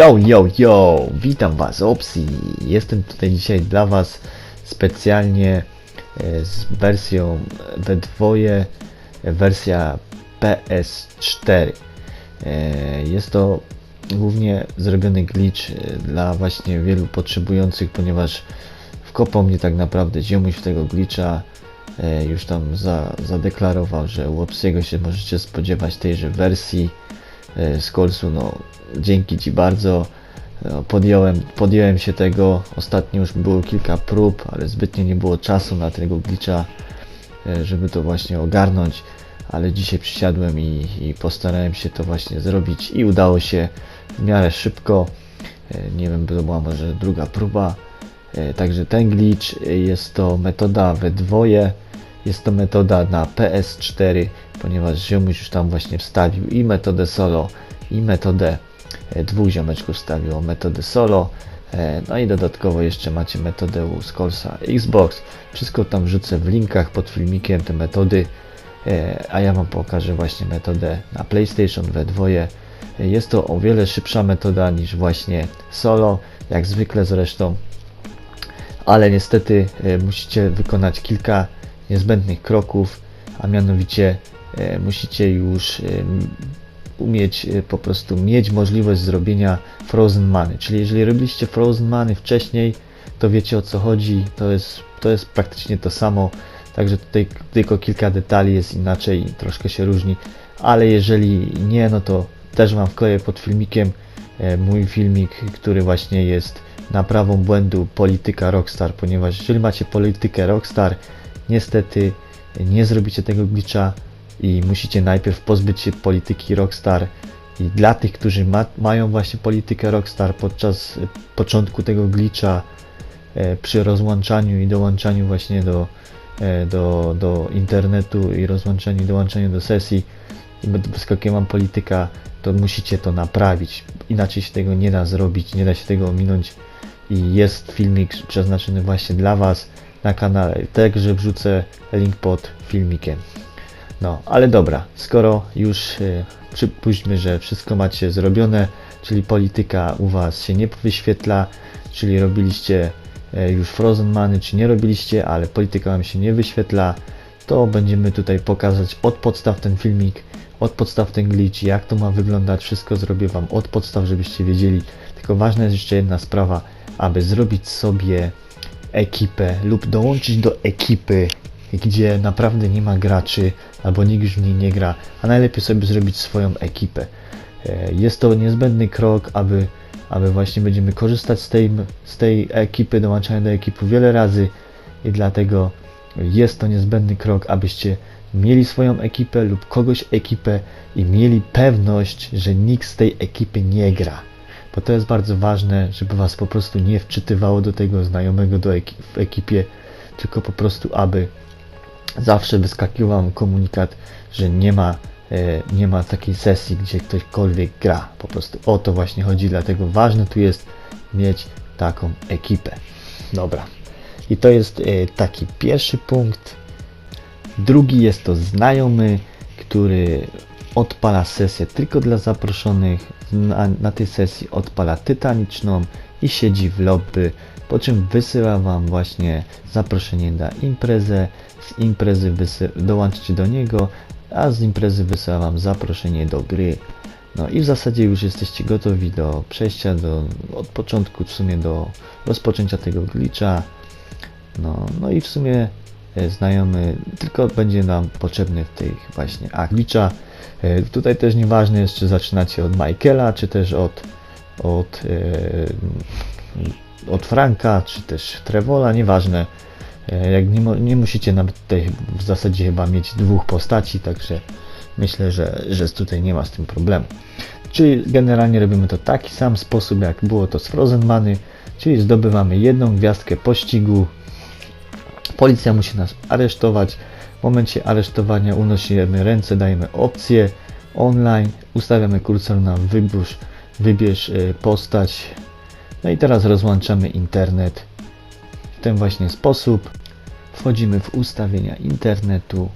Yo, yo, yo! Witam Was, Opsi! Jestem tutaj dzisiaj dla Was specjalnie e, z wersją we dwoje, wersja PS4. E, Jest to głównie zrobiony glitch e, dla właśnie wielu potrzebujących, ponieważ wkopał mnie tak naprawdę ziomuś w tego glitcha. Już tam za, zadeklarował, że u Opsiego się możecie spodziewać tejże wersji e, z Kolsu. No, dzięki Ci bardzo. No, podjąłem, podjąłem się tego. Ostatnio już było kilka prób, ale zbytnio nie było czasu na tego glitcha, e, żeby to właśnie ogarnąć. Ale dzisiaj przysiadłem i, i postarałem się to właśnie zrobić i udało się w miarę szybko. E, Nie wiem, to była może druga próba. E, Także ten glitch e, jest to metoda we dwoje. Jest to metoda na PS4, ponieważ ziomuś już tam właśnie wstawił i metodę solo, i metodę e, dwóch ziomeczków wstawiło metodę solo. e, No i dodatkowo jeszcze macie metodę u Skolsa Xbox. Wszystko tam wrzucę w linkach pod filmikiem te metody. E, A ja Wam pokażę właśnie metodę na PlayStation we dwoje. Jest to o wiele szybsza metoda niż właśnie solo, jak zwykle zresztą ale niestety musicie wykonać kilka niezbędnych kroków, a mianowicie e, musicie już e, umieć e, po prostu mieć możliwość zrobienia Frozen Many. Czyli jeżeli robiliście Frozen Many wcześniej, to wiecie o co chodzi, to jest, to jest praktycznie to samo, także tutaj tylko kilka detali jest inaczej, troszkę się różni, ale jeżeli nie, no to też Wam wkleję pod filmikiem mój filmik, który właśnie jest naprawą błędu polityka Rockstar, ponieważ jeżeli macie politykę Rockstar, niestety nie zrobicie tego glitcha i musicie najpierw pozbyć się polityki Rockstar. I dla tych, którzy ma, mają właśnie politykę Rockstar podczas e, początku tego glitcha e, przy rozłączaniu i dołączaniu właśnie do, e, do, do internetu i rozłączaniu i dołączaniu do sesji wyskakiwać mam polityka, to musicie to naprawić. Inaczej się tego nie da zrobić, nie da się tego ominąć. I jest filmik przeznaczony właśnie dla Was na kanale. Także wrzucę link pod filmikiem. No, ale dobra, skoro już y, przypuśćmy, że wszystko macie zrobione, czyli polityka u Was się nie wyświetla, czyli robiliście e, już Frozen Many, czy nie robiliście, ale polityka Wam się nie wyświetla, to będziemy tutaj pokazać od podstaw ten filmik, od podstaw ten glitch, jak to ma wyglądać, wszystko zrobię Wam od podstaw, żebyście wiedzieli. Tylko ważna jest jeszcze jedna sprawa, aby zrobić sobie ekipę lub dołączyć do ekipy, gdzie naprawdę nie ma graczy albo nikt już w niej nie gra, a najlepiej sobie zrobić swoją ekipę. E, Jest to niezbędny krok, aby, aby właśnie będziemy korzystać z tej, z tej ekipy, dołączania do ekipy wiele razy i dlatego jest to niezbędny krok, abyście mieli swoją ekipę lub kogoś ekipę i mieli pewność, że nikt z tej ekipy nie gra. Bo to jest bardzo ważne, żeby was po prostu nie wczytywało do tego znajomego do w ekipie, tylko po prostu, aby zawsze wyskakiwał wam komunikat, że nie ma, e, nie ma takiej sesji, gdzie ktośkolwiek gra. Po prostu o to właśnie chodzi, dlatego ważne tu jest mieć taką ekipę. Dobra. I to jest e, taki pierwszy punkt. Drugi jest to znajomy, który odpala sesję tylko dla zaproszonych. Na, na tej sesji odpala tytaniczną i siedzi w lobby, po czym wysyła Wam właśnie zaproszenie na imprezę. Z imprezy dołączycie do niego, a z imprezy wysyła Wam zaproszenie do gry. No i w zasadzie już jesteście gotowi do przejścia do, od początku w sumie do rozpoczęcia tego glitcha. No, no i w sumie znajomy tylko będzie nam potrzebny w tych właśnie a glitcha. E, Tutaj też nieważne jest, czy zaczynacie od Michaela, czy też od, od, e, od Franka, czy też Trevola, nieważne. E, Jak nie, nie musicie nawet tutaj w zasadzie chyba mieć dwóch postaci, także myślę, że, że tutaj nie ma z tym problemu. Czyli generalnie robimy to taki sam sposób, jak było to z Frozen Many, czyli zdobywamy jedną gwiazdkę pościgu, Policja musi nas aresztować. W momencie aresztowania unosimy ręce, dajemy opcję online, ustawiamy kursor na wybierz, wybierz y, postać. No i teraz rozłączamy internet. W ten właśnie sposób wchodzimy w ustawienia internetu,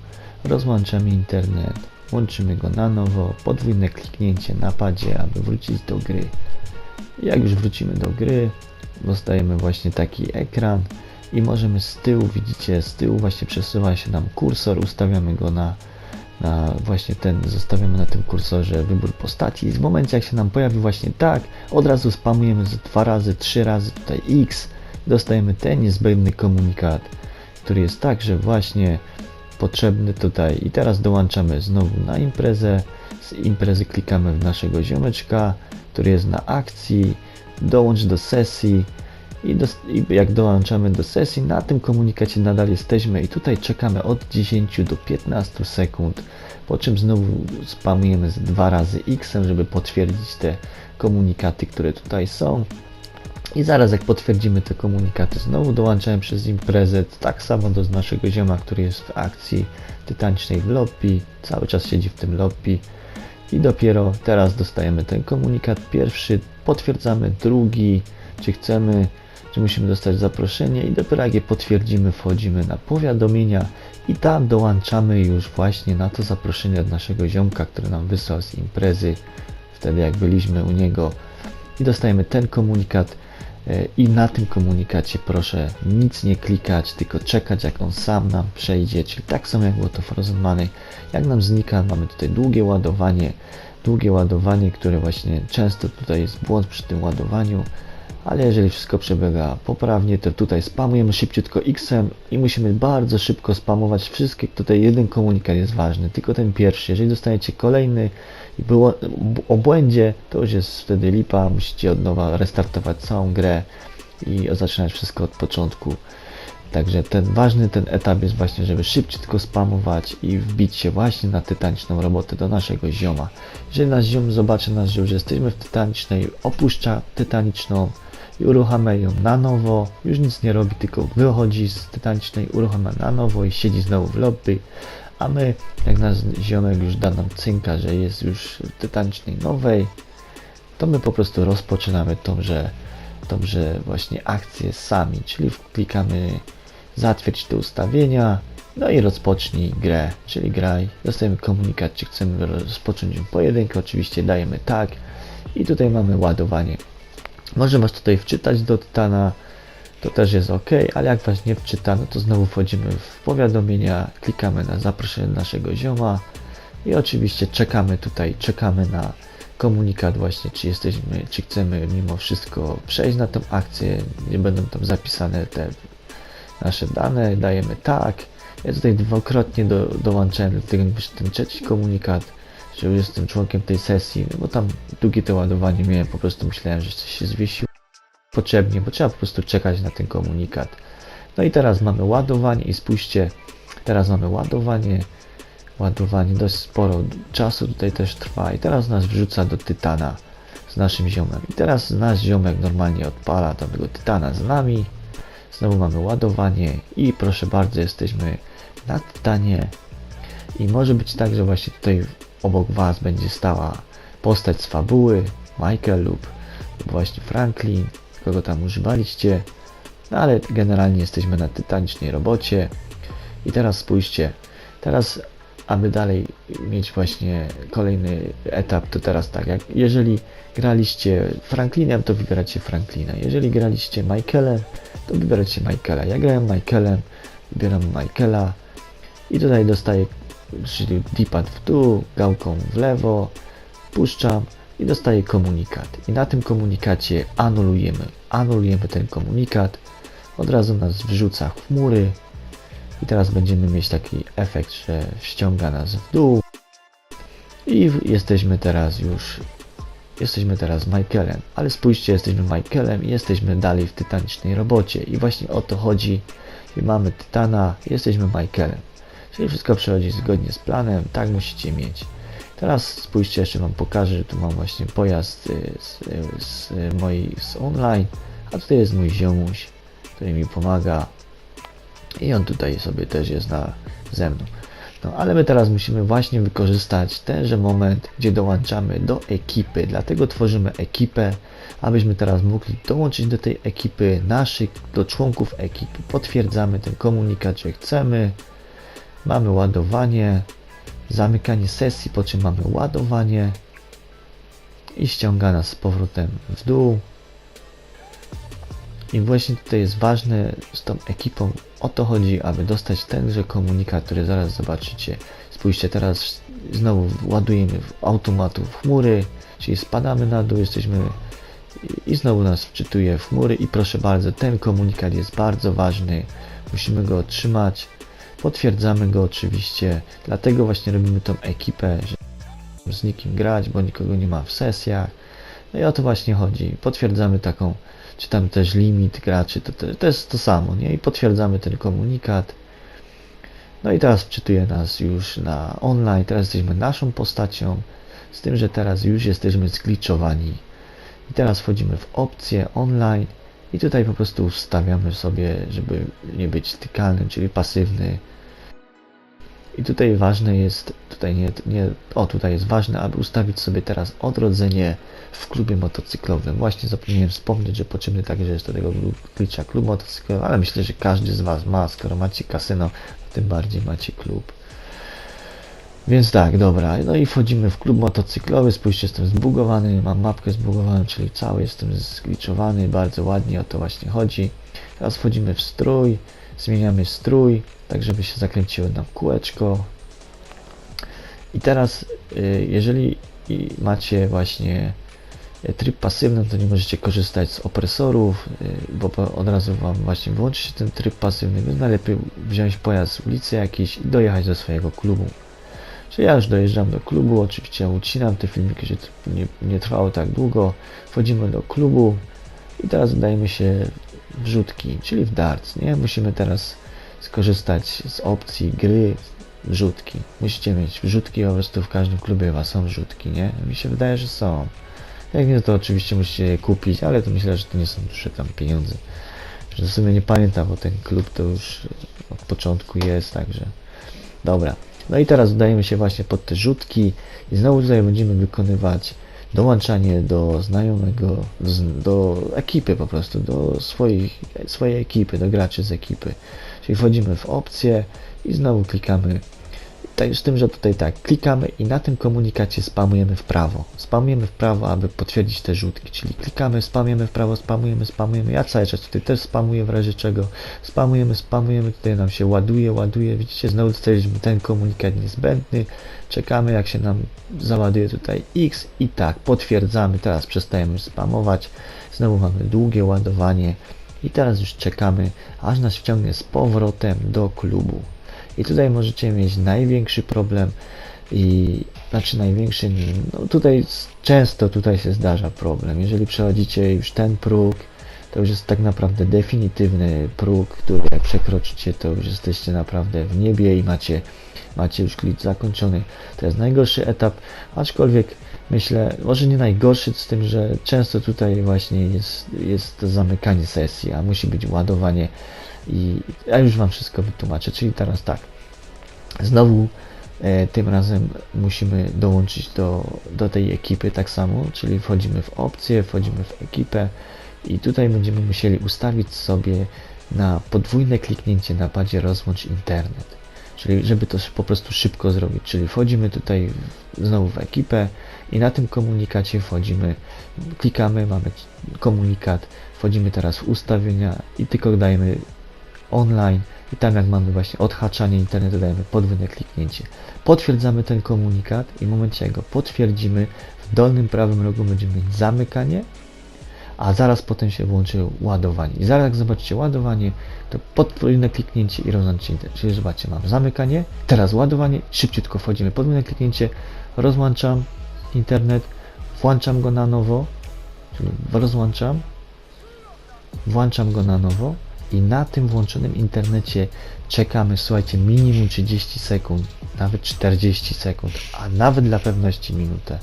rozłączamy internet, łączymy go na nowo, podwójne kliknięcie na padzie, aby wrócić do gry. Jak już wrócimy do gry, dostajemy właśnie taki ekran i możemy z tyłu, widzicie, z tyłu właśnie przesuwa się nam kursor, ustawiamy go na, na właśnie ten, zostawiamy na tym kursorze wybór postaci. I w momencie jak się nam pojawi właśnie tak, od razu spamujemy dwa razy, trzy razy tutaj X, dostajemy ten niezbędny komunikat, który jest także właśnie potrzebny tutaj. I teraz dołączamy znowu na imprezę, z imprezy klikamy w naszego ziomeczka, który jest na akcji, dołącz do sesji i, do, i jak dołączamy do sesji, na tym komunikacie nadal jesteśmy i tutaj czekamy od 10 do 15 sekund, po czym znowu spamujemy z dwa razy X, żeby potwierdzić te komunikaty, które tutaj są. I zaraz jak potwierdzimy te komunikaty, znowu dołączałem przez imprezę, tak samo do naszego zioma, który jest w akcji tytanicznej w lobby, cały czas siedzi w tym lobby i dopiero teraz dostajemy ten komunikat pierwszy, potwierdzamy drugi, czy chcemy, czy musimy dostać zaproszenie i dopiero jak je potwierdzimy, wchodzimy na powiadomienia i tam dołączamy już właśnie na to zaproszenie od naszego ziomka, który nam wysłał z imprezy, wtedy jak byliśmy u niego i dostajemy ten komunikat e, i na tym komunikacie proszę nic nie klikać, tylko czekać jak on sam nam przejdzie, czyli tak samo jak było to Frozen Money. Jak nam znika, mamy tutaj długie ładowanie, długie ładowanie, które właśnie często tutaj jest błąd przy tym ładowaniu, ale jeżeli wszystko przebiega poprawnie, to tutaj spamujemy szybciutko X-em i musimy bardzo szybko spamować wszystkie, tutaj jeden komunikat jest ważny, tylko ten pierwszy. Jeżeli dostaniecie kolejny i było o błędzie, to już jest wtedy lipa, musicie od nowa restartować całą grę i zaczynać wszystko od początku. Także ten ważny ten etap jest właśnie, żeby szybciutko spamować i wbić się właśnie na tytaniczną robotę do naszego zioma. Jeżeli nasz ziom zobaczy nas, że już jesteśmy w tytanicznej, opuszcza tytaniczną i uruchamia ją na nowo, już nic nie robi, tylko wychodzi z tytanicznej, uruchamia na nowo i siedzi znowu w lobby, a my, jak nasz ziomek już da nam cynka, że jest już w tytanicznej nowej, to my po prostu rozpoczynamy tąże, tąże właśnie akcję sami, czyli klikamy zatwierdź te ustawienia, no i rozpocznij grę, czyli graj, dostajemy komunikat, czy chcemy rozpocząć pojedynkę, oczywiście dajemy tak. I tutaj mamy ładowanie. Może was tutaj wczytać do Titana, to też jest ok, ale jak was nie wczyta, no to znowu wchodzimy w powiadomienia, klikamy na zaproszenie naszego zioma i oczywiście czekamy tutaj, czekamy na komunikat właśnie, czy jesteśmy, czy chcemy mimo wszystko przejść na tą akcję, nie będą tam zapisane te nasze dane, dajemy tak. Ja tutaj dwukrotnie do, dołączałem do tego ten trzeci komunikat, że już jestem członkiem tej sesji, no bo tam długie to ładowanie miałem, po prostu myślałem, że coś się zwiesiło potrzebnie, bo trzeba po prostu czekać na ten komunikat. No i teraz mamy ładowanie i spójrzcie, teraz mamy ładowanie, ładowanie dość sporo czasu tutaj też trwa i teraz nas wrzuca do Tytana z naszym ziomem. I teraz nasz ziomek normalnie odpala tego Tytana z nami. Znowu mamy ładowanie i proszę bardzo, jesteśmy na Tytanie. I może być tak, że właśnie tutaj obok Was będzie stała postać z fabuły, Michael lub, właśnie Franklin, kogo tam używaliście. No ale generalnie jesteśmy na tytanicznej robocie. I teraz spójrzcie, teraz aby dalej mieć właśnie kolejny etap, to teraz tak, jak jeżeli graliście Franklinem, to wybieracie Franklina. Jeżeli graliście Michaelem, to wybieracie Michaela. Ja grałem Michaelem, wybieram Michaela i tutaj dostaję czyli D-pad w dół, gałką w lewo, puszczam i dostaję komunikat. I na tym komunikacie anulujemy. Anulujemy ten komunikat, od razu nas wrzuca w chmury. I teraz będziemy mieć taki efekt, że ściąga nas w dół. I jesteśmy teraz już jesteśmy teraz Michaelem, ale spójrzcie, jesteśmy Michaelem i jesteśmy dalej w tytanicznej robocie. I właśnie o to chodzi. I mamy Tytana, jesteśmy Michaelem czyli wszystko przechodzi zgodnie z planem, tak musicie mieć teraz spójrzcie, jeszcze wam pokażę, że tu mam właśnie pojazd y, z, y, z mojej z online, a tutaj jest mój ziomuś, który mi pomaga i on tutaj sobie też jest na, ze mną. No ale my teraz musimy właśnie wykorzystać tenże moment, gdzie dołączamy do ekipy, dlatego tworzymy ekipę, abyśmy teraz mogli dołączyć do tej ekipy naszych, do członków ekipy. Potwierdzamy ten komunikat, że chcemy, mamy ładowanie, zamykanie sesji, po czym mamy ładowanie i ściąga nas z powrotem w dół. I właśnie tutaj jest ważne z tą ekipą, o to chodzi, aby dostać tenże komunikat, który zaraz zobaczycie. Spójrzcie, teraz znowu ładujemy w automatu w chmury, czyli spadamy na dół, jesteśmy i znowu nas wczytuje w chmury. I proszę bardzo, ten komunikat jest bardzo ważny, musimy go otrzymać, potwierdzamy go oczywiście, dlatego właśnie robimy tą ekipę, że z nikim grać, bo nikogo nie ma w sesjach, no i o to właśnie chodzi, potwierdzamy taką, czy tam też limit graczy, to, to, to jest to samo, nie, i potwierdzamy ten komunikat, no i teraz wczytuje nas już na online, teraz jesteśmy naszą postacią, z tym, że teraz już jesteśmy zgliczowani. I teraz wchodzimy w opcje online i tutaj po prostu ustawiamy sobie, żeby nie być tykalnym, czyli pasywny. I tutaj ważne jest, tutaj nie, nie, o tutaj jest ważne, aby ustawić sobie teraz odrodzenie w klubie motocyklowym. Właśnie zapomniałem wspomnieć, że potrzebny także jest do tego glitcha klub motocyklowy, ale myślę, że każdy z Was ma, skoro macie kasyno, tym bardziej macie klub. Więc tak, dobra, no i wchodzimy w klub motocyklowy, spójrzcie, jestem zbugowany, mam mapkę zbugowaną, czyli cały jestem zgliczowany, bardzo ładnie o to właśnie chodzi. Teraz wchodzimy w strój, zmieniamy strój, tak żeby się zakręciło nam kółeczko. I teraz, y, jeżeli macie właśnie y, tryb pasywny, to nie możecie korzystać z opresorów, y, bo od razu Wam właśnie włączy się ten tryb pasywny, więc najlepiej wziąć pojazd z ulicy jakiś i dojechać do swojego klubu. Czyli ja już dojeżdżam do klubu, oczywiście ucinam te filmiki, że nie, nie trwało tak długo. Wchodzimy do klubu i teraz udajemy się wrzutki, czyli w darts, nie? Musimy teraz skorzystać z opcji gry wrzutki. Musicie mieć wrzutki, po prostu w każdym klubie was są wrzutki, nie? Mi się wydaje, że są. Jak nie, to oczywiście musicie je kupić, ale to myślę, że to nie są duże tam pieniądze. Że w sumie nie pamiętam, bo ten klub to już od początku jest, także... Dobra. No i teraz udajemy się właśnie pod te rzutki i znowu tutaj będziemy wykonywać dołączanie do znajomego, do ekipy po prostu, do swoich, swojej ekipy, do graczy z ekipy. Czyli wchodzimy w opcję i znowu klikamy z tym, że tutaj tak, klikamy i na tym komunikacie spamujemy w prawo. Spamujemy w prawo, aby potwierdzić te rzutki, czyli klikamy, spamujemy w prawo, spamujemy, spamujemy. Ja cały czas tutaj też spamuję w razie czego. Spamujemy, spamujemy, tutaj nam się ładuje, ładuje. Widzicie, znowu dostaliśmy ten komunikat niezbędny. Czekamy, jak się nam załaduje tutaj X i tak, potwierdzamy. Teraz przestajemy spamować. Znowu mamy długie ładowanie. I teraz już czekamy, aż nas wciągnie z powrotem do klubu. I tutaj możecie mieć największy problem i znaczy największy, no tutaj często tutaj się zdarza problem. Jeżeli przechodzicie już ten próg, to już jest tak naprawdę definitywny próg, który jak przekroczycie, to już jesteście naprawdę w niebie i macie, macie już klip zakończony. To jest najgorszy etap, aczkolwiek myślę, może nie najgorszy z tym, że często tutaj właśnie jest, jest zamykanie sesji, a musi być ładowanie i ja już Wam wszystko wytłumaczę. Czyli teraz tak, znowu e, tym razem musimy dołączyć do, do tej ekipy tak samo, czyli wchodzimy w opcję, wchodzimy w ekipę i tutaj będziemy musieli ustawić sobie na podwójne kliknięcie na padzie rozłącz internet. Czyli żeby to po prostu szybko zrobić, czyli wchodzimy tutaj w, znowu w ekipę i na tym komunikacie wchodzimy, klikamy, mamy komunikat, wchodzimy teraz w ustawienia i tylko dajemy online i tam jak mamy właśnie odhaczanie internetu, dajemy podwójne kliknięcie. Potwierdzamy ten komunikat i w momencie jak go potwierdzimy, w dolnym prawym rogu będziemy mieć zamykanie, a zaraz potem się włączy ładowanie. I zaraz jak zobaczycie ładowanie, to podwójne kliknięcie i rozłączcie internet. Czyli zobaczcie, mam zamykanie, teraz ładowanie, szybciutko wchodzimy, podwójne kliknięcie, rozłączam internet, włączam go na nowo, czyli rozłączam, włączam go na nowo i na tym włączonym internecie czekamy, słuchajcie, minimum 30 sekund, nawet 40 sekund, a nawet dla pewności minutę.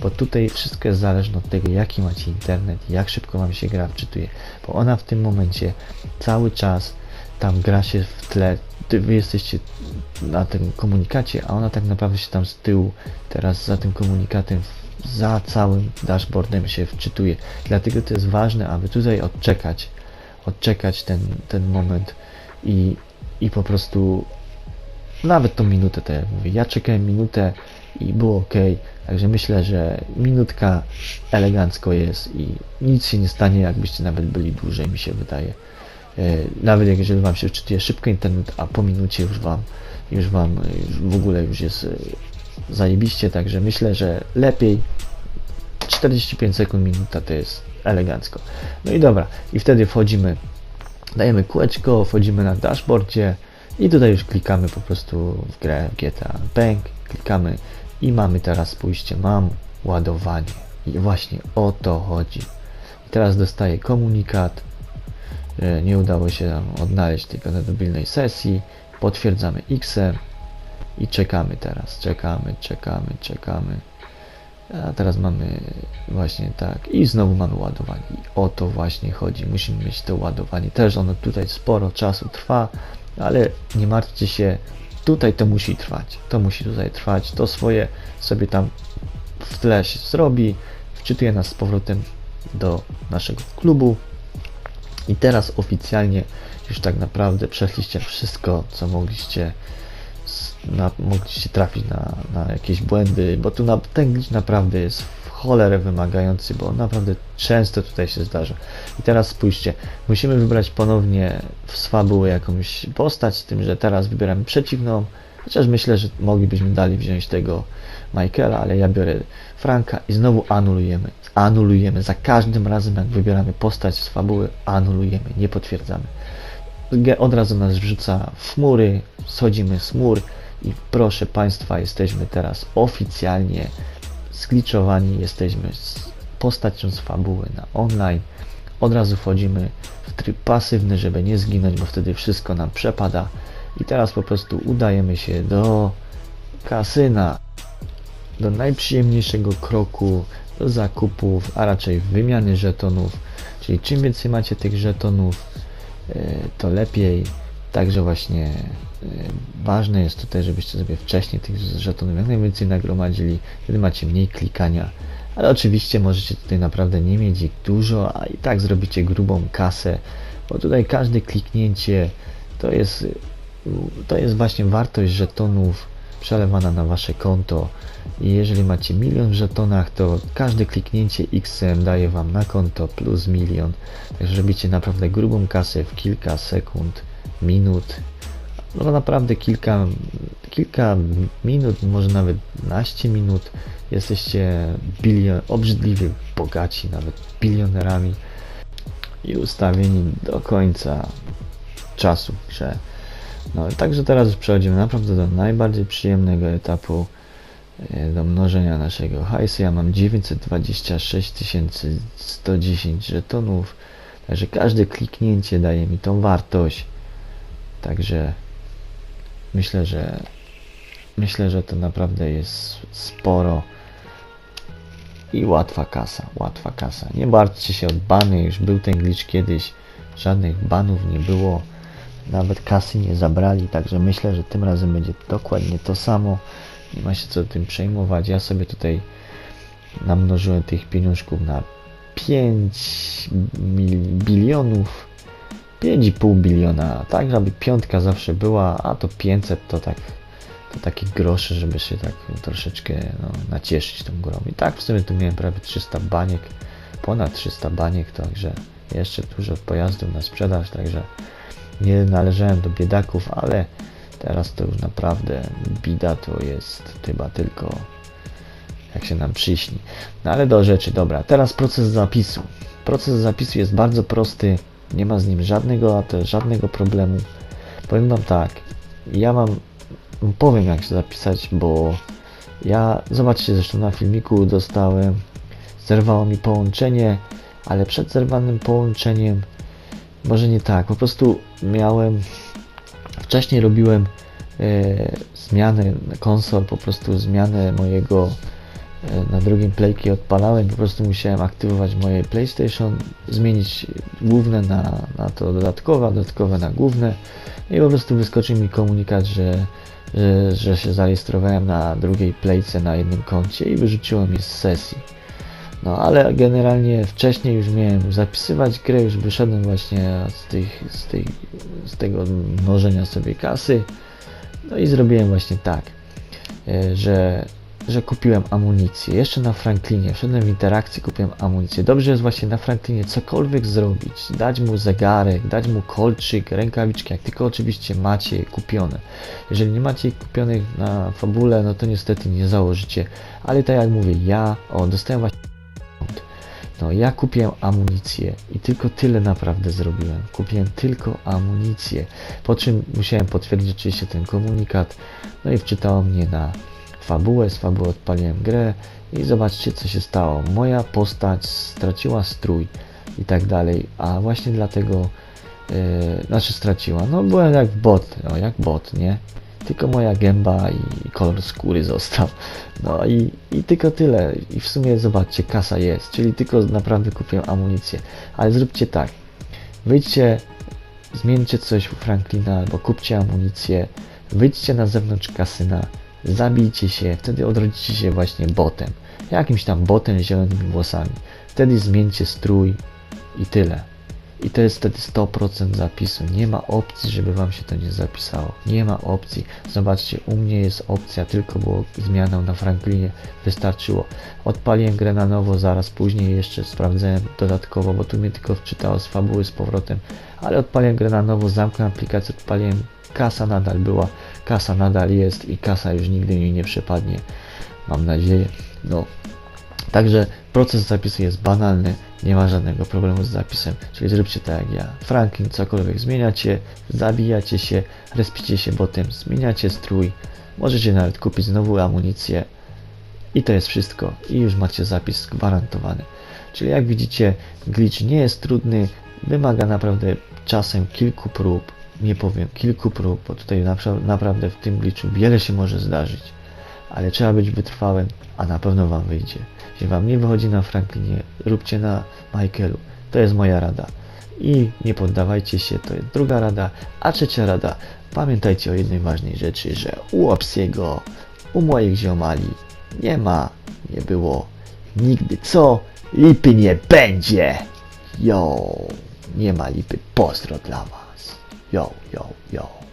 Bo tutaj wszystko jest zależne od tego, jaki macie internet, jak szybko wam się gra wczytuje. Bo ona w tym momencie cały czas tam gra się w tle, wy jesteście na tym komunikacie, a ona tak naprawdę się tam z tyłu, teraz za tym komunikatem, za całym dashboardem się wczytuje. Dlatego to jest ważne, aby tutaj odczekać, odczekać ten, ten moment i, i po prostu nawet tą minutę, tak jak mówię. Ja czekałem minutę i było ok. Także myślę, że minutka elegancko jest i nic się nie stanie, jakbyście nawet byli dłużej, mi się wydaje. E, Nawet jak jeżeli Wam się wczytuje szybko internet, a po minucie już Wam, już Wam już w ogóle już jest e, zajebiście, także myślę, że lepiej 45 sekund, minuta to jest elegancko. No i dobra, i wtedy wchodzimy, dajemy kółeczko, wchodzimy na dashboardzie i tutaj już klikamy po prostu w grę GTA Bank, klikamy i mamy teraz pójście, mam ładowanie. I właśnie o to chodzi. I teraz dostaję komunikat, że nie udało się nam odnaleźć tego na mobilnej sesji, potwierdzamy X i czekamy teraz, czekamy, czekamy, czekamy. A teraz mamy właśnie tak i znowu mamy ładowanie. I o to właśnie chodzi. Musimy mieć to ładowanie. Też ono tutaj sporo czasu trwa, ale nie martwcie się, tutaj to musi trwać. To musi tutaj trwać. To swoje sobie tam w tle zrobi, wczytuje nas z powrotem do naszego klubu. I teraz oficjalnie już tak naprawdę przeszliście wszystko, co mogliście na, mogliście trafić na, na jakieś błędy, bo tu na, ten glitch naprawdę jest w cholerę wymagający, bo naprawdę często tutaj się zdarza. I teraz spójrzcie, musimy wybrać ponownie z fabuły jakąś postać, z tym, że teraz wybieramy przeciwną, chociaż myślę, że moglibyśmy dalej wziąć tego Michaela, ale ja biorę Franka i znowu anulujemy. Anulujemy. Za każdym razem, jak wybieramy postać z fabuły, anulujemy, nie potwierdzamy. Od razu nas wrzuca w chmury, schodzimy z chmur i proszę Państwa, jesteśmy teraz oficjalnie zgliczowani, jesteśmy z postacią z fabuły na online. Od razu wchodzimy w tryb pasywny, żeby nie zginąć, bo wtedy wszystko nam przepada. I teraz po prostu udajemy się do kasyna, do najprzyjemniejszego kroku, do zakupów, a raczej wymiany żetonów. Czyli czym więcej macie tych żetonów, e, to lepiej. Także właśnie ważne jest tutaj, żebyście sobie wcześniej tych żetonów jak najwięcej nagromadzili, wtedy macie mniej klikania. Ale oczywiście możecie tutaj naprawdę nie mieć ich dużo, a i tak zrobicie grubą kasę, bo tutaj każde kliknięcie to jest, to jest właśnie wartość żetonów przelewana na wasze konto. I jeżeli macie milion w żetonach, to każde kliknięcie XM daje wam na konto plus milion. Także robicie naprawdę grubą kasę w kilka sekund, minut. No naprawdę kilka, kilka minut, może nawet naście minut. Jesteście bilion, obrzydliwie bogaci, nawet bilionerami i ustawieni do końca czasu w grze. No także teraz już przechodzimy naprawdę do najbardziej przyjemnego etapu e, do mnożenia naszego hajsu. Ja mam 926 110 żetonów, także każde kliknięcie daje mi tą wartość. Także myślę, że myślę, że to naprawdę jest sporo i łatwa kasa, łatwa kasa. Nie martwcie się o bany, już był ten glitch kiedyś, żadnych banów nie było, nawet kasy nie zabrali, także myślę, że tym razem będzie dokładnie to samo. Nie ma się co tym przejmować. Ja sobie tutaj namnożyłem tych pieniążków na 5 mil- bilionów, 5,5 biliona, tak żeby piątka zawsze była, a to 500 to tak to takie grosze, żeby się tak troszeczkę no, nacieszyć tą grą. I tak w sumie tu miałem prawie 300 baniek, ponad 300 baniek, także jeszcze dużo pojazdów na sprzedaż, także nie należałem do biedaków, ale teraz to już naprawdę bida to jest chyba tylko jak się nam przyśni. No ale do rzeczy, dobra. Teraz proces zapisu. Proces zapisu jest bardzo prosty, nie ma z nim żadnego, a to żadnego problemu. Powiem wam tak, ja mam, powiem jak się zapisać, bo ja, zobaczcie zresztą na filmiku dostałem, zerwało mi połączenie, ale przed zerwanym połączeniem, może nie tak, po prostu miałem, wcześniej robiłem e, zmianę konsol, po prostu zmianę mojego na drugim playki odpalałem, po prostu musiałem aktywować moje PlayStation, zmienić główne na, na to dodatkowe, dodatkowe na główne i po prostu wyskoczył mi komunikat, że, że, że się zarejestrowałem na drugiej playce na jednym koncie i wyrzuciło mnie z sesji. No ale generalnie wcześniej już miałem zapisywać grę, już wyszedłem właśnie z, tych, z, tej, z tego mnożenia sobie kasy. No i zrobiłem właśnie tak, e, że że kupiłem amunicję. Jeszcze na Franklinie, wszedłem w interakcję, kupiłem amunicję. Dobrze jest właśnie na Franklinie cokolwiek zrobić. Dać mu zegarek, dać mu kolczyk, rękawiczki, jak tylko oczywiście macie je kupione. Jeżeli nie macie ich kupionych na fabule, no to niestety nie założycie. Ale tak jak mówię, ja, o, dostałem właśnie no, ja kupiłem amunicję i tylko tyle naprawdę zrobiłem. Kupiłem tylko amunicję. Po czym musiałem potwierdzić oczywiście ten komunikat. No i wczytało mnie na fabułę. Z fabuły odpaliłem grę i zobaczcie co się stało. Moja postać straciła strój i tak dalej, a właśnie dlatego, yy, znaczy straciła. No byłem jak bot, no, jak bot, nie? Tylko moja gęba i kolor skóry został. No i, i tylko tyle. I w sumie zobaczcie, kasa jest. Czyli tylko naprawdę kupiłem amunicję. Ale zróbcie tak. Wyjdźcie, zmieńcie coś u Franklina albo kupcie amunicję. Wyjdźcie na zewnątrz kasyna. Zabijcie się. Wtedy odrodzicie się właśnie botem. Jakimś tam botem z zielonymi włosami. Wtedy zmieńcie strój i tyle. I to jest wtedy 100% zapisu. Nie ma opcji, żeby wam się to nie zapisało. Nie ma opcji. Zobaczcie, u mnie jest opcja, tylko było zmianą na Franklinie. Wystarczyło. Odpaliłem grę na nowo, zaraz później jeszcze sprawdzałem dodatkowo, bo tu mnie tylko wczytało z fabuły z powrotem. Ale odpaliłem grę na nowo, zamknąłem aplikację, odpaliłem. Kasa nadal była, kasa nadal jest i kasa już nigdy mi nie przepadnie. Mam nadzieję. No, Także proces zapisu jest banalny, nie ma żadnego problemu z zapisem, czyli zróbcie tak jak ja. Franklin, cokolwiek zmieniacie, zabijacie się, respicie się botem, zmieniacie strój, możecie nawet kupić znowu amunicję i to jest wszystko i już macie zapis gwarantowany. Czyli jak widzicie, glitch nie jest trudny, wymaga naprawdę czasem kilku prób, nie powiem kilku prób, bo tutaj napra- naprawdę w tym glitchu wiele się może zdarzyć ale trzeba być wytrwałym, a na pewno wam wyjdzie. Jeśli wam nie wychodzi na Franklinie, róbcie na Michaelu. To jest moja rada. I nie poddawajcie się, to jest druga rada. A trzecia rada, pamiętajcie o jednej ważnej rzeczy, że u Opsiego, u moich ziomali nie ma, nie było nigdy co, lipy nie będzie. Yo, nie ma lipy, pozdro dla was. Yo, yo, yo.